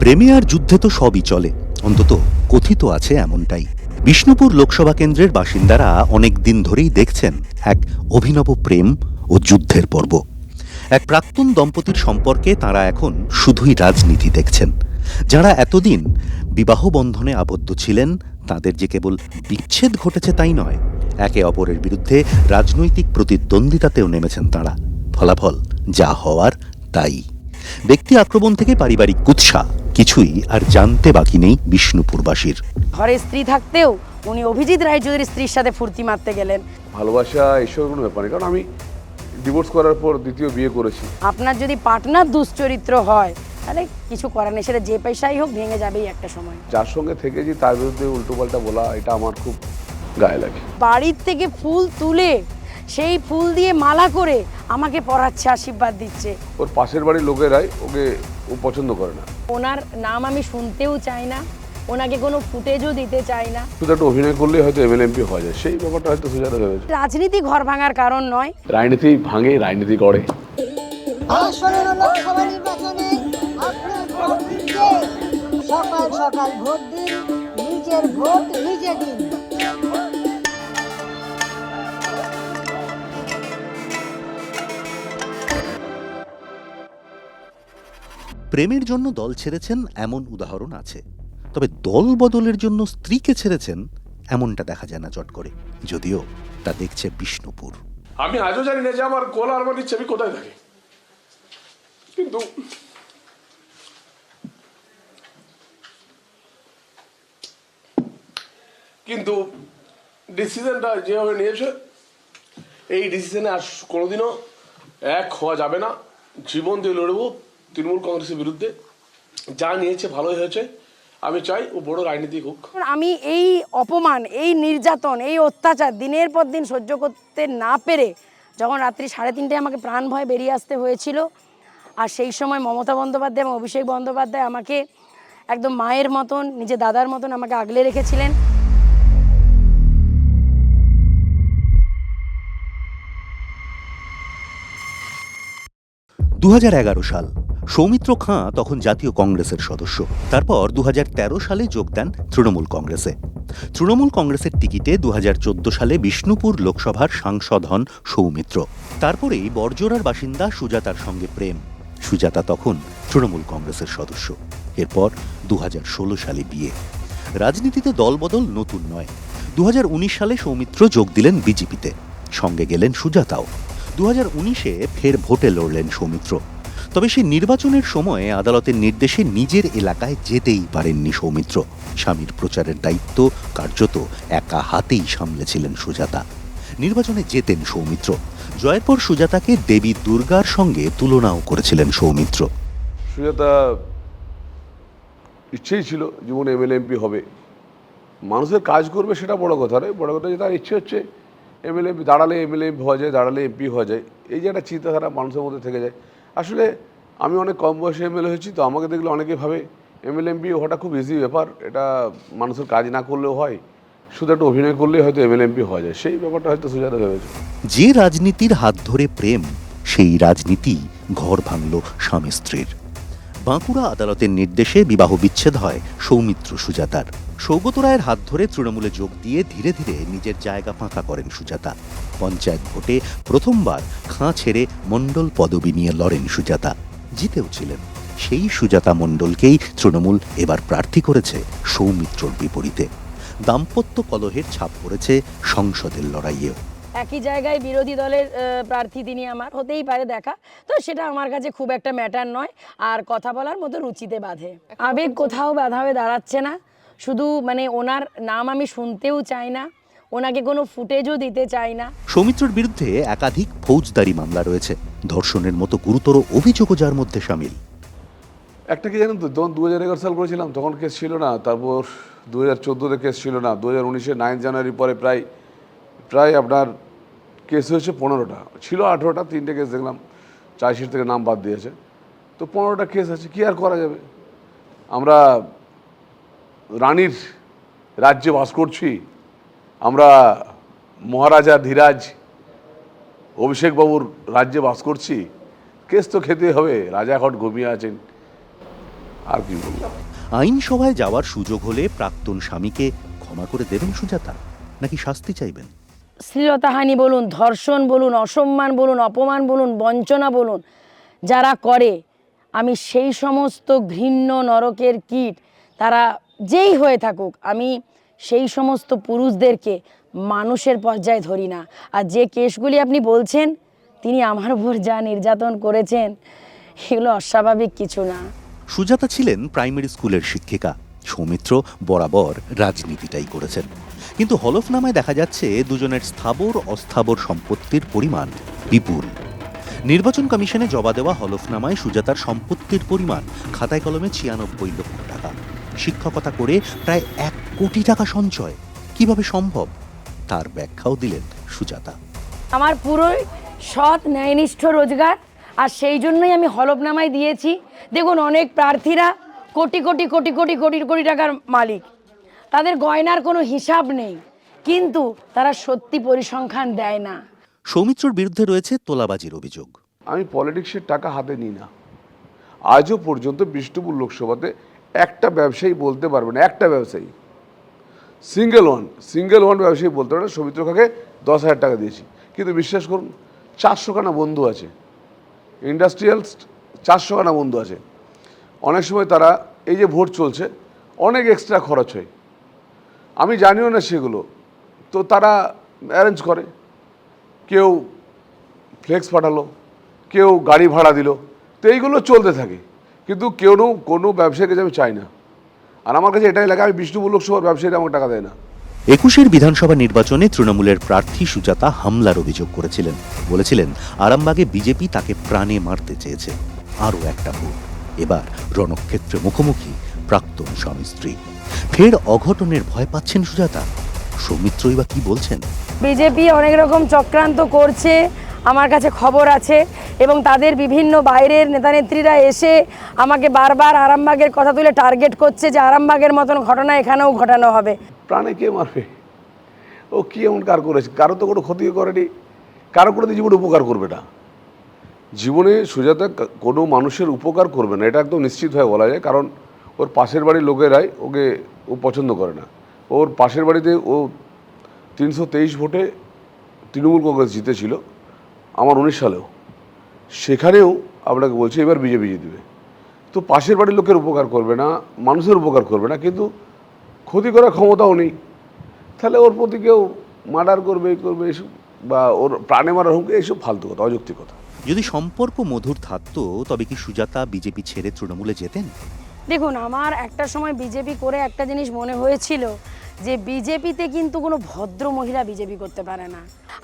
প্রেমে আর যুদ্ধে তো সবই চলে। অন্তত কথিত আছে এমনটাই। বিষ্ণুপুর লোকসভা কেন্দ্রের বাসিন্দারা অনেক দিন ধরেই দেখছেন এক অভিনব প্রেম ও যুদ্ধের পর্ব। এক প্রাক্তন দম্পতির সম্পর্কে তারা এখন শুধুই রাজনীতি দেখছেন। যারা এতদিন বিবাহ বন্ধনে আবদ্ধ ছিলেন, তাদের যে কেবল বিচ্ছেদ ঘটেছে তাই নয়, একে অপরের বিরুদ্ধে রাজনৈতিক প্রতিদ্বন্দ্বিতাতেও নেমেছেন তারা। ফলাফল যা হওয়ার তাই। ব্যক্তি আক্রমণ থেকে পারিবারিক কুৎসা কিছুই আর জানতে বাকি নেই বিষ্ণুপুরবাসীর। ঘরে স্ত্রী থাকতেও উনি অভিজিৎ রায়চৌধুরীর স্ত্রীর সাথে ফুর্তি মারতে গেলেন। ভালোবাসা এসব কোনো ব্যাপার নেই কারণ আমি ডিভোর্স করার পর দ্বিতীয় বিয়ে করেছি। আপনার যদি পার্টনার দুশ্চরিত্র হয় তাহলে কিছু করার নেই সেটা যে পয়সাই হোক ভেঙে যাবেই একটা সময়। যার সঙ্গে থেকেছি তার বিরুদ্ধে উল্টোপাল্টা বলা এটা আমার খুব গায়ে লাগে। বাড়ির থেকে ফুল তুলে সেই ফুল দিয়ে মালা করে আমাকে পড়াচ্ছে আশীর্বাদ দিচ্ছে। ওর পাশের বাড়ির লোকেরাই ওকে ও পছন্দ করে না। ওনার নাম আমি শুনতেও চাই না ওনাকে কোনো ফুটেজও দিতে চাই না। শুধু একটা অভিনয় করলেই হয়তো এমএলএমপি হওয়া যায় সেই ব্যাপারটা হয়তো সুজাতা ভেবেছে রাজনীতি ঘর ভাঙার কারণ নয়। রাজনীতি ভাঙে রাজনীতি করে। সকাল সকাল ভোট দিন নিজের ভোট নিজে দিন। প্রেমের জন্য দল ছেড়েছেন এমন উদাহরণ আছে। তবে দল বদলের জন্য স্ত্রীকে ছেড়েছেন এমনটা দেখা যায় না চট করে। যদিও তা দেখছে বিষ্ণুপুর। আমি আজও জানি না যে আমার গোলা আলমারির ছবি কোথায় থাকে। কিন্তু কিন্তু ডিসিশনটা যেভাবে নিয়েছে, এই ডিসিশনে আর কোনোদিনও এক হওয়া যাবে না। জীবন দিয়ে লড়বো তৃণমূল কংগ্রেসের বিরুদ্ধে যা নিয়েছে ভালোই হয়েছে। আমি চাই ও বড় রাজনীতিক হোক। আমি এই অপমান এই নির্যাতন এই অত্যাচার দিনের পর দিন সহ্য করতে না পেরে যখন রাত্রি সাড়ে তিনটায় আমাকে প্রাণ ভয়ে বেরিয়ে আসতে হয়েছিল আর সেই সময় মমতা বন্দ্যোপাধ্যায় এবং অভিষেক বন্দ্যোপাধ্যায় আমাকে একদম মায়ের মতন নিজে দাদার মতন আমাকে আগলে রেখেছিলেন। দু হাজার এগারো সাল সৌমিত্র খাঁ তখন জাতীয় কংগ্রেসের সদস্য। তারপর দু হাজার তেরো সালে যোগ দেন তৃণমূল কংগ্রেসে। তৃণমূল কংগ্রেসের টিকিটে দু হাজার চোদ্দ সালে বিষ্ণুপুর লোকসভার সাংসদ হন সৌমিত্র। তারপরেই বরজোড়ার বাসিন্দা সুজাতার সঙ্গে প্রেম। সুজাতা তখন তৃণমূল কংগ্রেসের সদস্য। এরপর দু হাজার ষোলো সালে বিয়ে। রাজনীতিতে দলবদল নতুন নয়। দু সালে সৌমিত্র যোগ দিলেন বিজেপিতে। সঙ্গে গেলেন সুজাতাও। দু হাজার উনিশে ফের ভোটে লড়লেন সৌমিত্র। তবে সেই নির্বাচনের সময়ে আদালতের নির্দেশে নিজের এলাকায় যেতেই পারেননি সৌমিত্র। স্বামীর প্রচারের দায়িত্ব কার্যত একা হাতেই সামলেছিলেন সুজাতা। নির্বাচনে যেতেন সৌমিত্র। জয়ের পর সুজাতাকে দেবী দুর্গার সঙ্গে তুলনাও করেছিলেন সৌমিত্র। সুজাতা ইচ্ছেই ছিল জীবনে এমএলএ, এমপি হবে। মানুষের কাজ করবে সেটা বড় কথা নয়। বড় কথা যে তার ইচ্ছে হচ্ছে এমএলএ দাঁড়ালে এমএলএ হওয়া যায়, দাঁড়ালে এমপি হওয়া যায়। এই যে একটা চিন্তাধারা মানুষের মধ্যে থেকে যায়। আসলে আমি অনেক কম বয়সে এমএলএ হয়েছি, তো আমাকে দেখলে অনেকে ভাবে এমএলএ এমপি হওয়াটা খুব ইজি ব্যাপার, এটা মানুষের কাজ না করলেও হয়, শুধু একটা অভিনয় করলেই হয়তো এমএলএ এমপি হওয়া যায়, সেই ব্যাপারটা হয়তো সুজাতা ভেবেছে। যে রাজনীতির হাত ধরে প্রেম, সেই রাজনীতি ঘর ভাঙল স্বামী স্ত্রীর। বাঁকুড়া আদালতের নির্দেশে বিবাহ বিচ্ছেদ হয় সৌমিত্র সুজাতার। সৌগত রায়ের হাত ধরে তৃণমূলে যোগ দিয়ে ধীরে ধীরে নিজের জায়গা ফাঁকা করেন সুজাতা। পঞ্চায়েত ভোটে প্রথমবার খাঁ ছেড়ে মণ্ডল পদবি নিয়ে লড়েন সুজাতা। জিতেও ছিলেন। সেই সুজাতা মণ্ডলকেই তৃণমূল এবার প্রার্থী করেছে সৌমিত্রর বিপরীতে। দাম্পত্য কলহের ছাপ পড়েছে সংসদের লড়াইয়েও। একই জায়গায় বিরোধী দলের প্রার্থী তিনি আমার, হতেই পারে দেখা। তো সেটা আমার কাছে খুব একটা ম্যাটার নয়। আর কথা বলার মতো রুচিতে বাঁধে। আবেগ কোথাও বাধা হয়ে দাঁড়াচ্ছে না। শুধু মানে ওনার নাম আমি শুনতেও চাই না ওনাকে কোনো ফুটেজও দিতে চাই না। সৌমিত্রর বিরুদ্ধে একাধিক ফৌজদারি মামলা রয়েছে ধর্ষণের মতো গুরুতর অভিযোগও যার মধ্যে সামিল। একটা কি জানেন তো যখন দু হাজার এগারো সাল করেছিলাম তখন কেস ছিল না তারপর দু হাজার চোদ্দোতে কেস ছিল না দু হাজার উনিশে নাইন জানুয়ারি পরে প্রায় প্রায় আপনার কেস হয়েছে পনেরোটা। ছিল আঠেরোটা তিনটে কেস দেখলাম চার্জশিট থেকে নাম বাদ দিয়েছে। তো পনেরোটা কেস আছে কি আর করা যাবে? আমরা রানীর রাজ্যে বাস করছি। আমরা মহারাজা ধীরাজ অভিষেকবাবুর রাজ্যে বাস করছি। কেস তো খেতে হবে রাজা এখন ঘুমিয়ে আছেন। আর কি বলব? আইনসভায় যাওয়ার সুযোগ হলে প্রাক্তন স্বামীকে ক্ষমা করে দেবেন সুজাতা নাকি শাস্তি চাইবেন? শ্লীলতাহানি বলুন ধর্ষণ বলুন অসম্মান বলুন অপমান বলুন বঞ্চনা বলুন যারা করে আমি সেই সমস্ত ঘৃণ্য নরকের কীট তারা যেই হয়ে থাকুক, আমি সেই সমস্ত পুরুষদেরকে মানুষের পর্যায়ে ধরি না। আর যে কেসগুলি আপনি বলছেন, তিনি আমার উপর যা নির্যাতন করেছেন, এগুলো অস্বাভাবিক কিছু না। সুজাতা ছিলেন প্রাইমারি স্কুলের শিক্ষিকা। সৌমিত্র বরাবর রাজনীতিটাই করেছেন। কিন্তু হলফনামায় দেখা যাচ্ছে, দুজনের স্থাবর, অস্থাবর সম্পত্তির পরিমাণ বিপুল। নির্বাচন কমিশনে জবা দেওয়া হলফনামায় সুজাতার সম্পত্তির পরিমাণ খাতায় কলমে ছিয়ানব্বই লক্ষ শিক্ষকতা করে প্রায় এক কোটি টাকা সঞ্চয়। কীভাবে সম্ভব? তার ব্যাখ্যাও দিলেন সুজাতা। আমার পুরোই সৎ ন্যায়নিষ্ঠ রোজগার আর সেই জন্যই আমি হলফনামায় দিয়েছি। দেখুন অনেক প্রার্থীরা কোটি কোটি কোটি কোটি কোটি কোটি টাকার মালিক। তাদের গয়নার কোনো হিসাব নেই কিন্তু তারা সত্যি পরিসংখ্যান দেয় না। সৌমিত্রর বিরুদ্ধে রয়েছে তোলাবাজির অভিযোগ। আমি পলিটিক্সের টাকা হাতে নিই না। আজও পর্যন্ত বিষ্ণুপুর লোকসভাতে একটা ব্যবসায়ী বলতে পারবে না, একটা ব্যবসায়ী। সিঙ্গেল ওয়ান সিঙ্গেল ওয়ান ব্যবসায়ী বলতে পারে না, সৌমিত্র খাকে দশ হাজার টাকা দিয়েছি। কিন্তু বিশ্বাস করুন চারশো খানা বন্ধু আছে। ইন্ডাস্ট্রিয়াল চারশো খানা বন্ধু আছে। অনেক সময় তারা এই যে ভোট চলছে, অনেক এক্সট্রা খরচ হয়। আমি জানিও না সেগুলো। তো তারা অ্যারেঞ্জ করে। কেউ ফ্লেক্স পাঠালো, কেউ গাড়ি ভাড়া দিল। তো এইগুলো চলতে থাকে। কিন্তু কেউ কোনো ব্যবসায়ীর কাছে আমি চাই না। আর আমার কাছে এটাই লাগে আমি বিষ্ণুপুর লোকসভার ব্যবসায়ীরা আমাকে টাকা দেয় না। একুশের বিধানসভা নির্বাচনে তৃণমূলের প্রার্থী সুজাতা হামলার অভিযোগ করেছিলেন। বলেছিলেন আরামবাগে বিজেপি তাকে প্রাণে মারতে চেয়েছে। আরও একটা ভোট এবার রণক্ষেত্রে মুখোমুখি প্রাক্তন স্বামী স্ত্রী। ফের অঘটনের ভয় পাচ্ছেন সুজাতা। সৌমিত্রই বা কি বলছেন? বিজেপি অনেক রকম চক্রান্ত করছে। আমার কাছে খবর আছে। এবং তাদের বিভিন্ন বাইরের নেতানেত্রীরা এসে আমাকে বারবার আরামবাগের কথা তুলে টার্গেট করছে যে আরামবাগের মতন ঘটনা এখানেও ঘটানো হবে। প্রাণে কে মারবে? ও কি এমন কার করেছে? কারও তো কোনো ক্ষতি করেনি। কারও কোনো জীবনে উপকার করবে না। জীবনে সুজাতা কোনো মানুষের উপকার করবে না। এটা একদম নিশ্চিত হয়ে বলা যায়। কারণ ওর পাশের বাড়ির লোকেরাই ওকে ও পছন্দ করে না। ওর পাশের বাড়িতে ও তিনশো তেইশ ভোটে তৃণমূল কংগ্রেস জিতেছিল। আমার উনিশ সালেও। সেখানেও আপনাকে বলছি এবার বিজেপি জিতবে। তো পাশের বাড়ির লোকের উপকার করবে না মানুষের উপকার করবে না কিন্তু ক্ষতি করার ক্ষমতাও নেই। তাহলে ওর প্রতি কেউ মার্ডার করবে এই করবে এসব বা ওর প্রাণে মারার হুমকি এইসব ফালতু কথা অযৌক্তিক কথা। যদি সম্পর্ক মধুর থাকতো তবে কি সুজাতা বিজেপি ছেড়ে তৃণমূলে যেতেন? দেখুন আমার একটা সময় বিজেপি করে একটা জিনিস মনে হয়েছিল যে বিজেপিতে কিন্তু কোনো ভদ্র মহিলা বিজেপি করতে পারে না।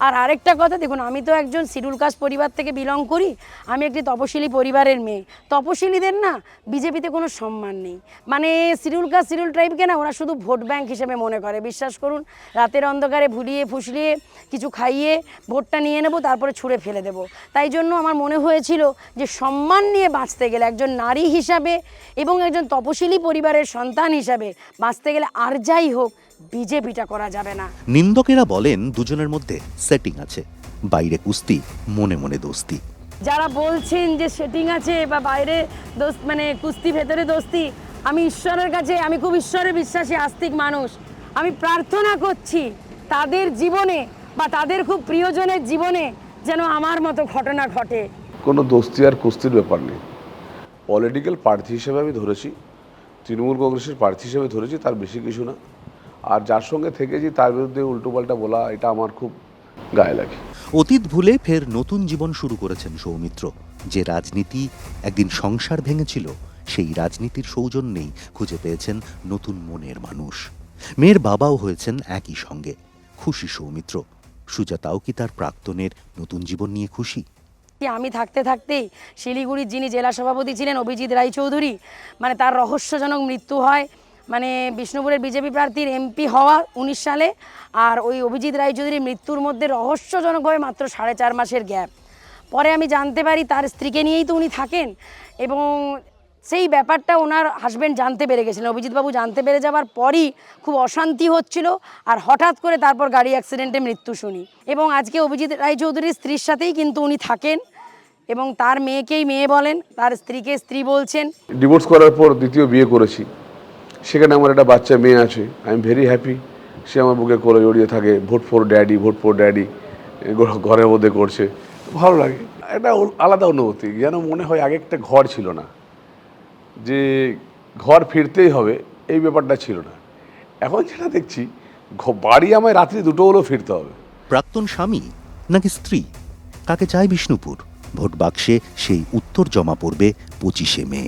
আর আরেকটা কথা, দেখুন, আমি তো একজন শিডিউল কাস্ট পরিবার থেকে বিলং করি, আমি একটি তপশিলি পরিবারের মেয়ে। তপশিলিদের না বিজেপিতে কোনো সম্মান নেই। মানে শিডিউল কাস্ট, শিডিউল ট্রাইবকে না ওরা শুধু ভোট ব্যাংক হিসেবে মনে করে। বিশ্বাস করুন, রাতের অন্ধকারে ভুলিয়ে ফুসলিয়ে কিছু খাইয়ে ভোটটা নিয়ে নেব, তারপরে ছুঁড়ে ফেলে দেব। তাই জন্য আমার মনে হয়েছিল যে সম্মান নিয়ে বাঁচতে গেলে, একজন নারী হিসাবে এবং একজন তপশিলি পরিবারের সন্তান হিসাবে বাঁচতে গেলে আর যাই হোক বিজেপিটা করা যাবে না। নিন্দকেরা বলেন দুজনের মধ্যে সেটিং আছে বাইরে কুস্তি মনে মনে দোস্তি। যারা বলছেন যে সেটিং আছে বা বাইরে দোস্ত মানে কুস্তি ভেতরে দোস্তি আমি ঈশ্বরের কাছে আমি খুব ঈশ্বরের বিশ্বাসী আস্তিক মানুষ। আমি প্রার্থনা করছি তাদের জীবনে বা তাদের খুব প্রিয়জনের জীবনে যেন আমার মতো ঘটনা ঘটে। কোনো দোস্তি আর কুস্তির ব্যাপার নেই। পলিটিক্যাল প্রার্থী হিসেবে আমি ধরেছি তৃণমূল কংগ্রেসের প্রার্থী হিসেবে ধরেছি তার বেশি কিছু না। আর যার সঙ্গে থেকেছি তার বিরুদ্ধে উল্টোপাল্টা বলা এটা আমার খুব গায়ে লাগে। অতীত ভুলে ফের নতুন জীবন শুরু করেছেন সৌমিত্র। যে রাজনীতি একদিন সংসার ভেঙেছিল সেই রাজনীতির সৌজন্যেই খুঁজে পেয়েছেন নতুন মনের মানুষ। মেয়ের বাবাও হয়েছেন একই সঙ্গে। খুশি সৌমিত্র। সুজাতাও কি তার প্রাক্তনের নতুন জীবন নিয়ে খুশি? কি আমি থাকতে থাকতেই শিলিগুড়ির যিনি জেলা সভাপতি ছিলেন অভিজিৎ রায়চৌধুরী মানে তার রহস্যজনক মৃত্যু হয় মানে বিষ্ণুপুরের বিজেপি প্রার্থীর এমপি হওয়া উনিশ সালে আর ওই অভিজিৎ রায়চৌধুরীর মৃত্যুর মধ্যে রহস্যজনকভাবে মাত্র সাড়ে চার মাসের গ্যাপ। পরে আমি জানতে পারি তার স্ত্রীকে নিয়েই তো উনি থাকেন এবং সেই ব্যাপারটা ওনার হাজব্যান্ড জানতে পেরে গেছিলেন। অভিজিৎবাবু জানতে পেরে যাওয়ার পরই খুব অশান্তি হচ্ছিল আর হঠাৎ করে তারপর গাড়ি অ্যাক্সিডেন্টে মৃত্যু শুনি। এবং আজকে অভিজিৎ রায়চৌধুরীর স্ত্রীর সাথেই কিন্তু উনি থাকেন এবং তার মেয়েকেই মেয়ে বলেন, তার স্ত্রীকে স্ত্রী বলছেন। ডিভোর্স করার পর দ্বিতীয় বিয়ে করেছি। সেখানে আমার একটা বাচ্চা মেয়ে আছে আই এম ভেরি হ্যাপি সে আমার বুকে করে জড়িয়ে থাকে vote for daddy vote for daddy ঘরের মধ্যে করছে। ভালো লাগে। একটা আলাদা অনুভূতি, যেন মনে হয় আগে একটা ঘর ছিল না। যে ঘর ফিরতেই হবে, এই ব্যাপারটা ছিল না। এখন যেটা দেখছি বাড়ি আমায় রাত্রি দুটো হলেও ফিরতে হবে। প্রাক্তন স্বামী নাকি স্ত্রী? কাকে চায় বিষ্ণুপুর? ভোট বাক্সে সেই উত্তর জমা পড়বে পঁচিশে মে।